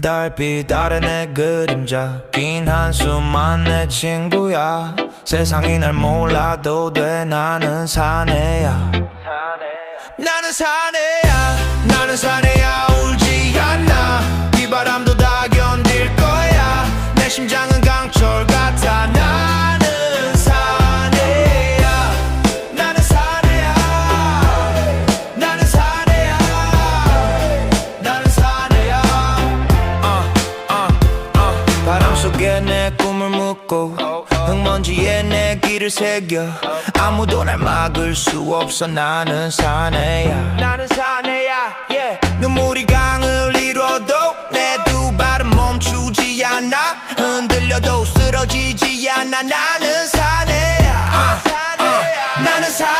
달빛 아래 내 그림자 긴 한숨만 내 친구야. 세상이 날 몰라도 돼 나는 사내야. 나는 사내야 나는 사내야. 울지 않아. 비바람도 다 견딜 거야. 내 심장은 강철 같아 속에 내 꿈을 묻고 흙먼지에 내 길을 새겨. 아무도 날 막을 수 없어. 나는 사내야. 나는 사내야. 눈물이 강을 잃어도 내 두 발은 멈추지 않아. 흔들려도 쓰러지지 않아. 나는 사내야. 나는 사내야. 어, 어.